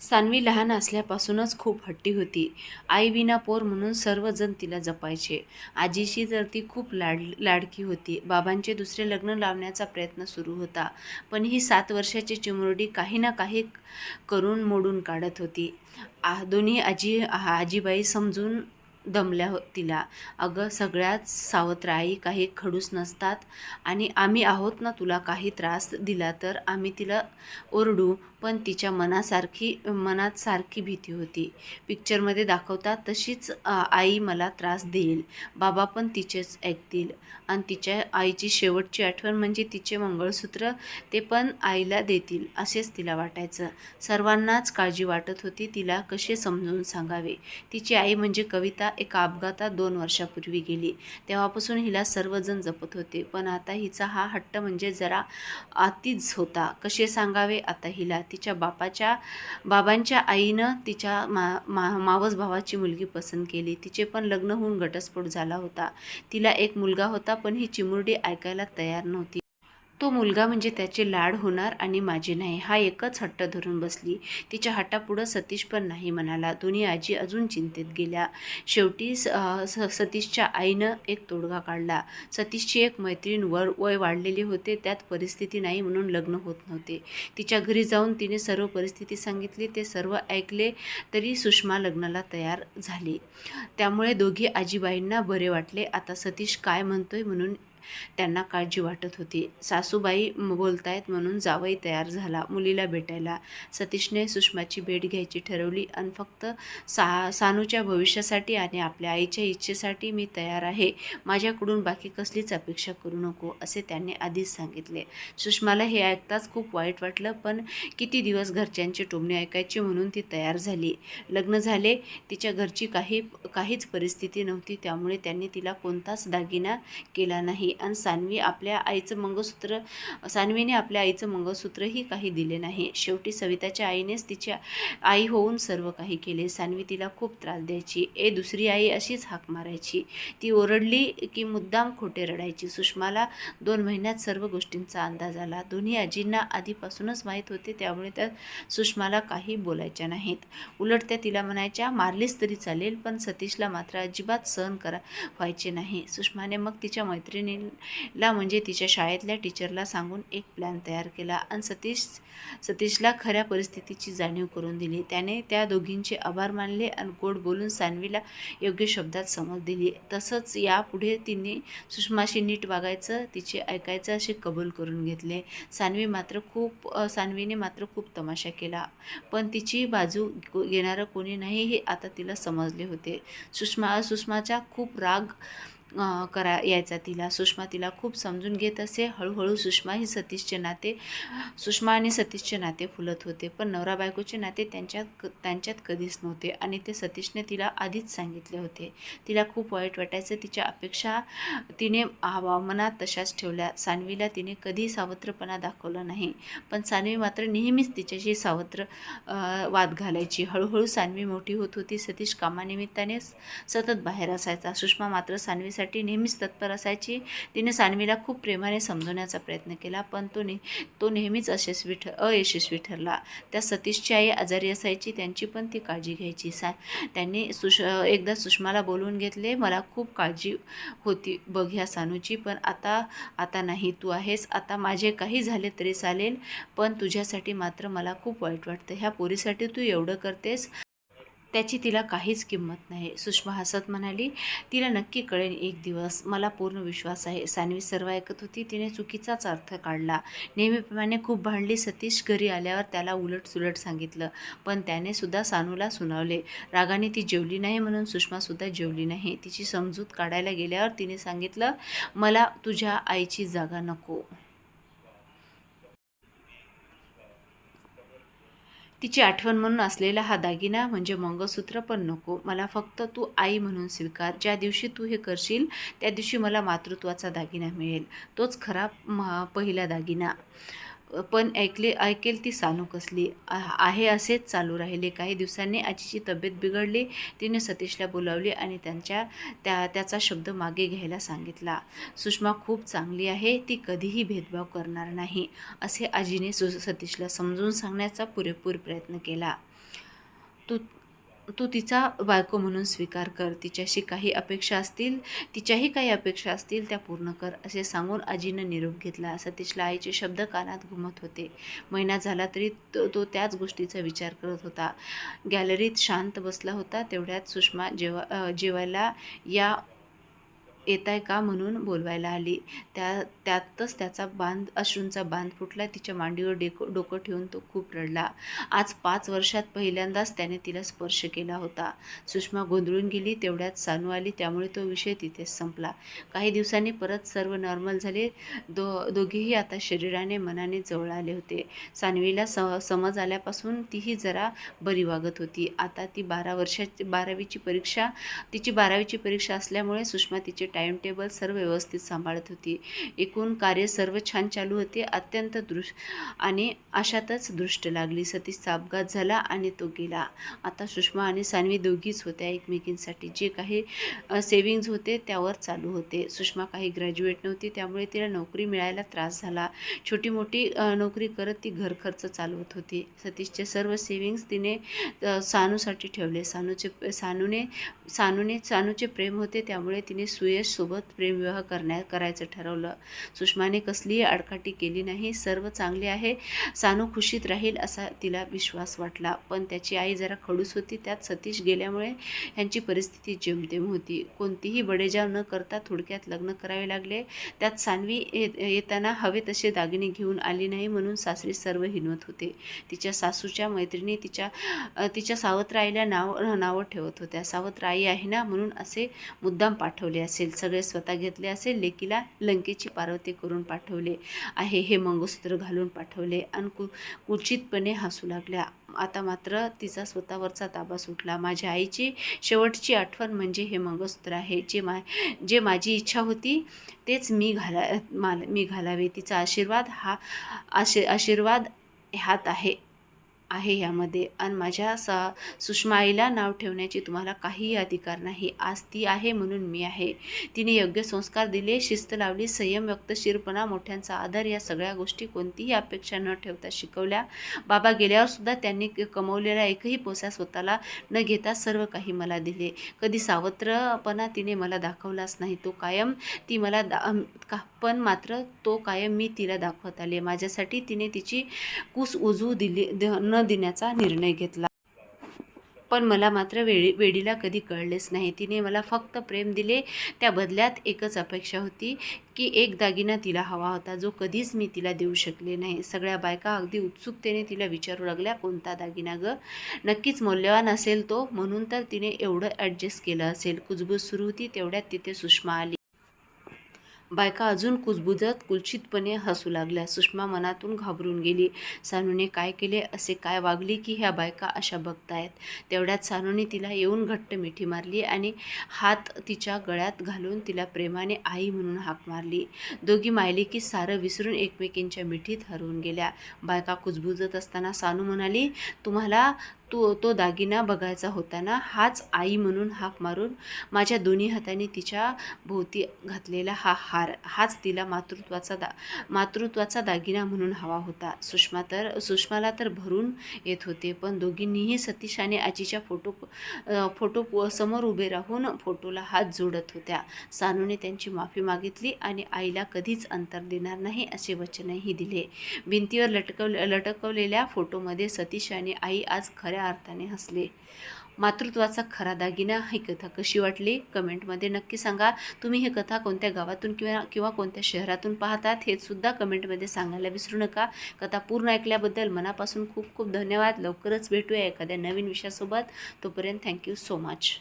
सानवी लहान असल्यापासूनच खूप हट्टी होती. आई विना पोर म्हणून सर्वजण तिला जपायचे. आजीशी तर ती खूप लाड लाडकी होती. बाबांचे दुसरे लग्न लावण्याचा प्रयत्न सुरू होता. पण ही सात वर्षाची चिमुरडी काही ना काही करून मोडून काढत होती. आ दोन्ही आजी आजीबाई समजून दमल्या हो तिला. अगं सगळ्याच सावत्र आई काही खडूस नसतात आणि आम्ही आहोत ना तुला काही त्रास दिला तर आम्ही तिला ओरडू पण तिच्या मनासारखी मनात सारखी भीती होती. पिक्चरमध्ये दाखवतात तशीच आई मला त्रास देईल. बाबा पण तिचेच ऐकतील. आणि तिच्या आईची शेवटची आठवण म्हणजे तिचे मंगळसूत्र ते पण आईला देतील असेच तिला वाटायचं. सर्वांनाच काळजी वाटत होती तिला कसे समजून सांगावे. तिची आई म्हणजे कविता एका अपघातात दोन वर्षापूर्वी गेली. तेव्हापासून हिला सर्वजण जपत होते. पण आता हिचा हा हट्ट म्हणजे जरा अतिच होता. कसे सांगावे आता हिला? तिच्या बापाच्या बाबांच्या आईनं तिच्या मा मा मावस भावाची मुलगी पसंत केली. तिचे पण लग्न होऊन घटस्फोट झाला होता. तिला एक मुलगा होता पण ही चिमुरडी ऐकायला तयार नव्हती. तो मुलगा म्हणजे त्याचे लाड होणार आणि माझे नाही हा एकच हट्ट धरून बसली. तिच्या हट्टापुढं सतीश पण नाही म्हणाला. दोन्ही आजी अजून चिंतेत गेल्या. शेवटी स स सतीशच्या आईनं एक तोडगा काढला. सतीशची एक मैत्रीण वर वय वाढलेली होते. त्यात परिस्थिती नाही म्हणून लग्न होत नव्हते. तिच्या घरी जाऊन तिने सर्व परिस्थिती सांगितली. ते सर्व ऐकले तरी सुषमा लग्नाला तयार झाली. त्यामुळे दोघी आजीबाईंना बरे वाटले. आता सतीश काय म्हणतोय म्हणून त्यांना काळजी वाटत होती. सासूबाई बोलतायत म्हणून जावई तयार झाला. मुलीला भेटायला. सतीशने सुषमाची भेट घ्यायची ठरवली आणि फक्त सा सानूच्या भविष्यासाठी आणि आपल्या आईच्या इच्छेसाठी मी तयार आहे. माझ्याकडून बाकी कसलीच अपेक्षा करू नको असे त्यांनी आधीच सांगितले. सुषमाला हे ऐकताच खूप वाईट वाटलं पण किती दिवस घरच्यांचे टोमणे ऐकायचे म्हणून ती तयार झाली. लग्न झाले तिच्या घरची काही काहीच परिस्थिती नव्हती त्यामुळे त्यांनी तिला कोणताच दागिना केला नाही. आणि सान्वी आपल्या आईचं मंगळसूत्र सान्वीने आपल्या आईचं मंगळसूत्रही काही दिले नाही. शेवटी सविताच्या आईनेच तिच्या आई होऊन सर्व काही केले. सान्वी तिला खूप त्रास द्यायची. ए दुसरी आई अशीच हाक मारायची. ती ओरडली की मुद्दाम खोटे रडायची. सुषमाला दोन महिन्यात सर्व गोष्टींचा अंदाज आला. दोन्ही आजींना आधीपासूनच माहीत होते त्यामुळे त्या सुषमाला काही बोलायच्या नाहीत. उलट त्या तिला म्हणायच्या मारलीच तरी चालेल पण सतीशला मात्र अजिबात सहन करा व्हायचे नाही. सुषमाने मग तिच्या मैत्रिणीला ला म्हणजे तिच्या शाळेतल्या टीचरला सांगून एक प्लॅन तयार केला आणि सतीश सतीशला खऱ्या परिस्थितीची जाणीव करून दिली. त्याने त्या दोघींचे आभार मानले आणि गोड बोलून सान्वीला योग्य शब्दात समज दिली. तसंच यापुढे तिने सुषमाशी नीट वागायचं तिचे ऐकायचं असे कबूल करून घेतले. सान्वी मात्र खूप सानवीने सान्वीने मात्र खूप तमाशा केला. पण तिची बाजू घेणारं कोणी नाही हे आता तिला समजले होते. सुषमा सुषमाचा खूप राग करा यायचा तिला. सुषमा तिला खूप समजून घेत असे. हळूहळू सुषमा ही सतीशचे नाते सुषमा आणि सतीशचे नाते फुलत होते. पण नवरा बायकोचे नाते त्यांच्यात त्यांच्यात कधीच नव्हते आणि ते सतीशने तिला आधीच सांगितले होते. तिला खूप वाईट वाटायचं. तिच्या अपेक्षा तिने आवा मनात तशाच ठेवल्या. सानवीला तिने कधी सावत्रपणा दाखवला नाही. पण सानवी मात्र नेहमीच तिच्याशी सावत्र वाद घालायची. हळूहळू सानवी मोठी होत होती. सतीश कामानिमित्ताने सतत बाहेर असायचा. सुषमा मात्र सानवीसाठी नेहमीच तत्पर असायची. तिने सान्वीला खूप प्रेमाने समजवण्याचा प्रयत्न केला पण तो ने तो नेहमीच अयशस्वी ठ अयशस्वी ठरला. त्या सतीशची आई आजारी असायची त्यांची पण ती काळजी घ्यायची. सा त्यांनी सुष एकदा सुषमाला बोलवून घेतले मला खूप काळजी होती बघ ह्या सानूची पण आता आता नाही तू आहेस. आता माझे काही झाले तरी चालेल पण तुझ्यासाठी मात्र मला खूप वाईट वाटतं. ह्या पोरीसाठी तू एवढं करतेस त्याची तिला काहीच किंमत नाही. सुषमा हसत म्हणाली तिला नक्की कळेल एक दिवस. मला पूर्ण विश्वास आहे. सानवी सर्व ऐकत होती. तिने चुकीचाच अर्थ काढला. नेहमीप्रमाणे खूप भांडली. सतीश घरी आल्यावर त्याला उलट सुलट सांगितलं पण त्याने सुद्धा सानूला सुनावले. रागाने ती जेवली नाही म्हणून सुषमासुद्धा जेवली नाही. तिची समजूत काढायला गेल्यावर तिने सांगितलं मला तुझ्या आईची जागा नको. तिची आठवण म्हणून असलेला हा दागिना म्हणजे मंगळसूत्र पण नको. मला फक्त तू आई म्हणून स्वीकार. ज्या दिवशी तू हे करशील त्या दिवशी मला मातृत्वाचा दागिना मिळेल. तोच खरा म पहिला दागिना. पण ऐकले ऐकेल ती सानू कसली आहे असेच चालू राहिले. काही दिवसांनी आजीची तब्येत बिघडली. तिने सतीशला बोलावली आणि त्यांच्या त्या त्याचा शब्द मागे घ्यायला सांगितला. सुषमा खूप चांगली आहे ती कधीही भेदभाव करणार नाही असे आजीने सु सतीशला समजून सांगण्याचा पुरेपूर प्रयत्न केला. तू तू तिचा बायको म्हणून स्वीकार कर. तिच्याशी काही अपेक्षा असतील तिच्याही काही अपेक्षा असतील त्या पूर्ण कर असे सांगून आजीनं निरोप घेतला. सतीशला आईचे शब्द कानात घुमत होते. महिना झाला तरी तो तो त्याच गोष्टीचा विचार करत होता. गॅलरीत शांत बसला होता. तेवढ्यात सुषमा जेवा जेवायला या येत आहे का म्हणून बोलवायला आली. त्या त्यातच त्याचा बांध अश्रूंचा बांध फुटला. तिच्या मांडीवर डेको डोकं ठेवून तो खूप रडला. आज पाच वर्षात पहिल्यांदाच त्याने तिला स्पर्श केला होता. सुषमा गोंधळून गेली तेवढ्यात सानू आली त्यामुळे तो विषय तिथेच संपला. काही दिवसांनी परत सर्व नॉर्मल झाले. दो दोघेही आता शरीराने मनाने जवळ आले होते. सानवीला स समज आल्यापासून तीही जरा बरी वागत होती. आता ती बारा वर्षाची बारावीची परीक्षा तिची बारावीची परीक्षा असल्यामुळे सुषमा तिचे टाईम टेबल सर्व व्यवस्थित सांभाळत होती. एकूण कार्य सर्व छान चालू होते. अत्यंत दृश आणि अशातच दृष्ट लागली. सतीशचा अपघात झाला आणि तो गेला. आता सुषमा आणि सानवी दोघीच होत्या एकमेकींसाठी. जे काही सेविंग्ज होते त्यावर चालू होते. सुषमा काही ग्रॅज्युएट नव्हती. त्यामुळे तिला नोकरी मिळायला त्रास झाला. छोटी मोठी नोकरी करत ती घर खर्च चालवत होती. सतीशचे सर्व सेविंग्ज तिने सानूसाठी ठेवले. सानूचे सानूने सानूने सानूचे प्रेम होते. त्यामुळे तिने सोबत प्रेमविवाह करण्या करायचं ठरवलं. सुषमाने कसलीही आडकाठी केली नाही. सर्व चांगले आहे. सानू खुशीत राहील असा तिला विश्वास वाटला. पण त्याची आई जरा खडूस होती. त्यात सतीश गेल्यामुळे ह्यांची परिस्थिती जेमतेम होती. कोणतीही बडेजाव न करता थोडक्यात लग्न करावे लागले. त्यात सानवी येताना हवे तसे दागिने घेऊन आली नाही म्हणून सासरी सर्व हिनवत होते. तिच्या सासूच्या मैत्रिणी तिच्या तिच्या सावत्र आईला नाव नावं ठेवत होत्या. सावत्र आई आहे ना म्हणून असे मुद्दाम पाठवले असेल. सगळे स्वतः घेतले असेल लेकीला लंकेची पार्वती करून पाठवले आहे हे मंगळसूत्र घालून पाठवले. आणि कु कुचितपणे हसू लागल्या. आता मात्र तिचा स्वतःवरचा ताबा सुटला. माझ्या आईची शेवटची आठवण म्हणजे हे मंगळसूत्र आहे. जे मा जे माझी इच्छा होती तेच मी घाला माल मी घालावे. तिचा आशीर्वाद हा आशी आशीर्वाद ह्यात आहे. आहे यामध्ये. आणि माझ्या सा सुषमा आईला नाव ठेवण्याची तुम्हाला काहीही अधिकार नाही. आज ती आहे म्हणून मी आहे. तिने योग्य संस्कार दिले शिस्त लावली संयम व्यक्तशीरपणा मोठ्यांचा आदर या सगळ्या गोष्टी कोणतीही अपेक्षा न ठेवता शिकवल्या. बाबा गेल्यावर सुद्धा त्यांनी क- कमवलेला एकही पोसा स्वतःला न घेता सर्व काही मला दिले. कधी सावत्रपणा तिने मला दाखवलाच नाही. तो कायम ती मला दा का पण मात्र तो कायम मी तिला दाखवत आले. माझ्यासाठी तिने तिची कूस उजवू दिली द- न देण्याचा निर्णय घेतला. पण मला मात्र वेळी वेडीला कधी कळलेच नाही. तिने मला फक्त प्रेम दिले. त्या बदल्यात एकच अपेक्षा होती की एक दागिना तिला हवा होता जो कधीच मी तिला देऊ शकले नाही. सगळ्या बायका अगदी उत्सुकतेने तिला विचारू लागल्या कोणता दागिना ग? नक्कीच मौल्यवान असेल तो. म्हणून तर तिने एवढं ॲडजस्ट केलं असेल. कुजबूज सुरू होती तेवढ्यात तिथे सुषमा आली. बायका अजून कुजबुजत कुलचितपणे हसू लागल्या. सुषमा मनातून घाबरून गेली. सानूने काय केले असे काय वागली की ह्या बायका अशा बघतायत? तेवढ्यात सानूने तिला येऊन घट्ट मिठी मारली आणि हात तिच्या गळ्यात घालून तिला प्रेमाने आई म्हणून हाक मारली. दोघी मायली की सारं विसरून एकमेकींच्या मिठीत हरवून गेल्या. बायका कुजबुजत असताना सानू म्हणाली तुम्हाला तो तो दागिना बघायचा होता ना हाच आई म्हणून हाक मारून माझ्या दोन्ही हाताने तिच्या भोवती घातलेला हा हार हाच तिला मातृत्वाचा दा मातृत्वाचा दागिना म्हणून हवा होता. सुषमा तर सुषमाला तर भरून येत होते पण दोघींनीही सतीश आणि आजीच्या फोटो फोटो समोर उभे राहून फोटोला हात जोडत होत्या. सानूने त्यांची माफी मागितली आणि आईला कधीच अंतर देणार नाही असे वचनही दिले. भिंतीवर लटकव लटकवलेल्या फोटोमध्ये सतीश आणि आई आज खऱ्या अर्थाने हसले. मातृत्वाचा खरा दागिना ही कथा कशी वाटली? कमेंटमध्ये नक्की सांगा. तुम्ही ही कथा कोणत्या गावातून किंवा किंवा कोणत्या शहरातून पाहतात हे सुद्धा कमेंटमध्ये सांगायला विसरू नका. कथा पूर्ण ऐकल्याबद्दल मनापासून खूप खूप धन्यवाद. लवकरच भेटूया एखाद्या नवीन विषयासोबत. तोपर्यंत थँक्यू सो मच.